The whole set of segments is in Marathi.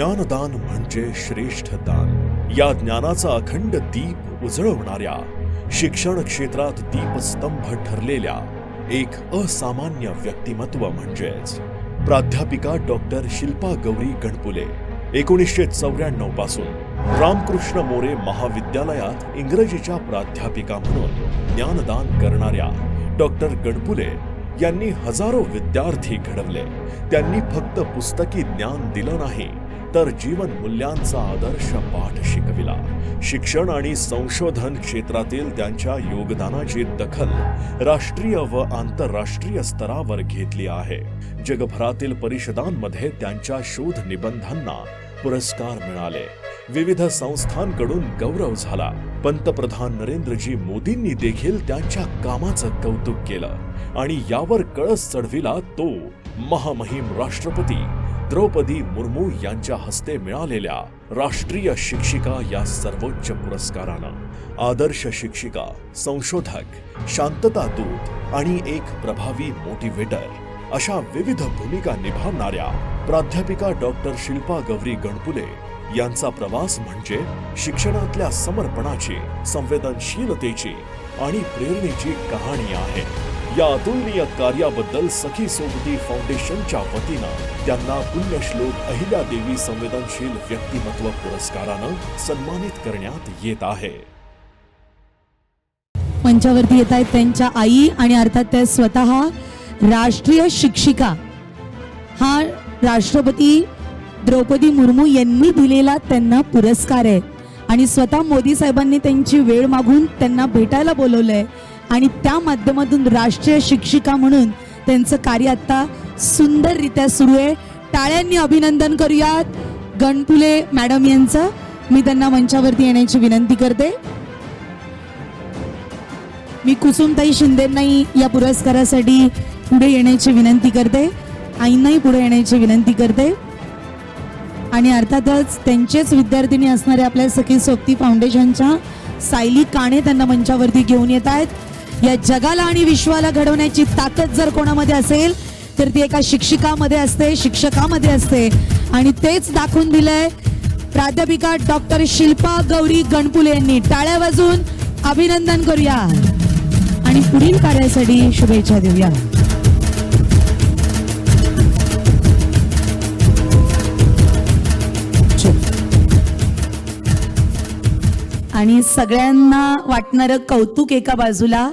ज्ञानदान म्हणजे श्रेष्ठ दान. या ज्ञानाचा अखंड दीप उजळवणाऱ्या शिक्षण क्षेत्रात दीपस्तंभ ठरलेल्या एक असामान्य व्यक्तिमत्व म्हणजेच प्राध्यापिका डॉक्टर शिल्पा गौरी गणपुले एकोणीसशे चौऱ्याण्णवपासून रामकृष्ण मोरे महाविद्यालयात इंग्रजीच्या प्राध्यापिका म्हणून ज्ञानदान करणाऱ्या डॉक्टर गणपुले यांनी हजारो विद्यार्थी घडवले. त्यांनी फक्त पुस्तकी ज्ञान दिलं नाही तर जीवन मूल्यांचा आदर्श पाठ शिकविला. शिक्षण आणि संशोधन क्षेत्रातील त्यांच्या योगदानाची दखल राष्ट्रीय व आंतरराष्ट्रीय स्तरावर घेतली आहे. जगभरातील परिषदांमध्ये त्यांच्या शोध निबंधांना पुरस्कार मिळाले. विविध संस्थांकडून गौरव झाला. पंतप्रधान नरेंद्रजी मोदींनी देखील त्यांच्या कामाचं कौतुक केलं आणि यावर कळस चढविला तो महामहिम राष्ट्रपती. द्रौपदी मुर्मू यांच्या हस्ते मिळालेल्या राष्ट्रीय शिक्षिका या सर्वोच्च पुरस्कारानं आदर्श शिक्षिका संशोधक शांतता दूत आणि एक प्रभावी मोटिवेटर अशा विविध भूमिका निभावणाऱ्या प्राध्यापिका डॉक्टर शिल्पा गौरी गणपुले यांचा प्रवास म्हणजे शिक्षणातल्या समर्पणाची संवेदनशीलतेची आणि प्रेरणेची कहाणी आहे. या अतुलनीय कार्याबद्दल सखी सोबती फाउंडेशनच्या वतीनं त्यांना पुण्यश्लोक अहिल्यादेवी संवेदनशील व्यक्तिमत्व पुरस्कारानं सन्मानित करण्यात येत आहे. मंचावरती येत आहेत त्यांच्या आई आणि अर्थात त्या स्वतः राष्ट्रीय शिक्षिका. हा राष्ट्रपती द्रौपदी मुर्मू यांनी दिलेला त्यांना पुरस्कार आहे. आणि स्वतः मोदी साहेबांनी त्यांची वेळ मागून त्यांना भेटायला बोलवलंय. आणि त्या माध्यमातून राष्ट्रीय शिक्षिका म्हणून त्यांचं कार्य आता सुंदररित्या सुरू आहे. टाळ्यांनी अभिनंदन करूयात. गणपुले मॅडम यांचं. मी त्यांना मंचावरती येण्याची विनंती करते. मी कुसुमताई शिंदेंनाही या पुरस्कारासाठी पुढे येण्याची विनंती करते. आईंनाही पुढे येण्याची विनंती करते. आणि अर्थातच त्यांचेच विद्यार्थिनी असणाऱ्या आपल्या सखी सोबती फाउंडेशनच्या सायली काणे त्यांना मंचावरती घेऊन येत आहेत. या जगाला आणि विश्वाला घडवण्याची ताकद जर कोणामध्ये असेल तर ती एका शिक्षिकामध्ये असते शिक्षकामध्ये असते. आणि तेच दाखवून दिलंय प्राध्यापिका डॉक्टर शिल्पा गौरी गणपुले यांनी. टाळ्या वाजून अभिनंदन करूया. आणि पुढील कार्यासाठी शुभेच्छा देऊया. आणि सगळ्यांना वाटणारं कौतुक एका बाजूला.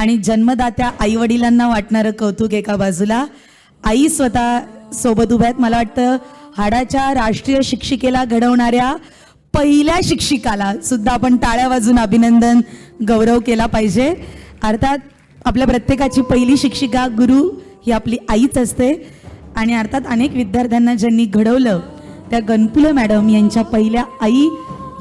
आणि जन्मदात्या आई वडिलांना वाटणारं कौतुक एका बाजूला. आई स्वतः सोबत उभ्या आहेत. मला वाटतं हाडाच्या राष्ट्रीय शिक्षिकेला घडवणाऱ्या पहिल्या शिक्षिकाला सुद्धा आपण टाळ्या वाजून अभिनंदन गौरव केला पाहिजे. अर्थात आपल्या प्रत्येकाची पहिली शिक्षिका गुरु ही आपली आईच असते. आणि अर्थात अनेक विद्यार्थ्यांना ज्यांनी घडवलं त्या गणपुले मॅडम यांच्या पहिल्या आई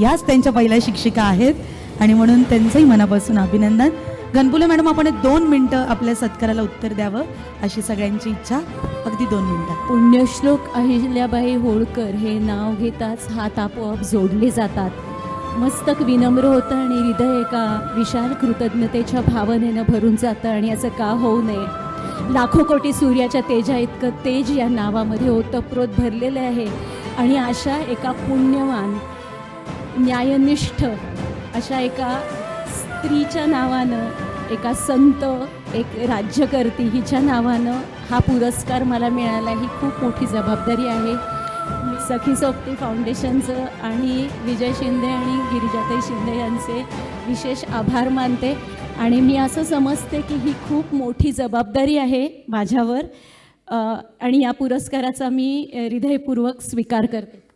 याच त्यांच्या पहिल्या शिक्षिका आहेत. आणि म्हणून त्यांचंही मनापासून अभिनंदन. घनपुले मॅडम आपण एक दोन मिनटं आपल्या सत्काराला उत्तर द्यावं अशी सगळ्यांची इच्छा. अगदी दोन मिनटं. पुण्यश्लोक अहिल्याबाई होळकर हे नाव घेताच हात आपोआप जोडले जातात. मस्तक विनम्र होतं आणि हृदय एका विशाल कृतज्ञतेच्या भावनेनं भरून जातं आणि याचं का होऊ नये? लाखो कोटी सूर्याच्या तेजा इतकं तेज या नावामध्ये ओतप्रोत भरलेलं आहे. आणि अशा एका पुण्यवान न्यायनिष्ठ अशा एका स्त्रीच्या नावानं एका संत एक राज्यकर्ती हिच्या नावानं हा पुरस्कार मला मिळाला. ही खूप मोठी जबाबदारी आहे. मी सखी सोबती फाउंडेशनचं आणि विजय शिंदे आणि गिरिजाताई शिंदे यांचे विशेष आभार मानते. आणि मी असं समजते की ही खूप मोठी जबाबदारी आहे माझ्यावर. आणि या पुरस्काराचा मी हृदयपूर्वक स्वीकार करते.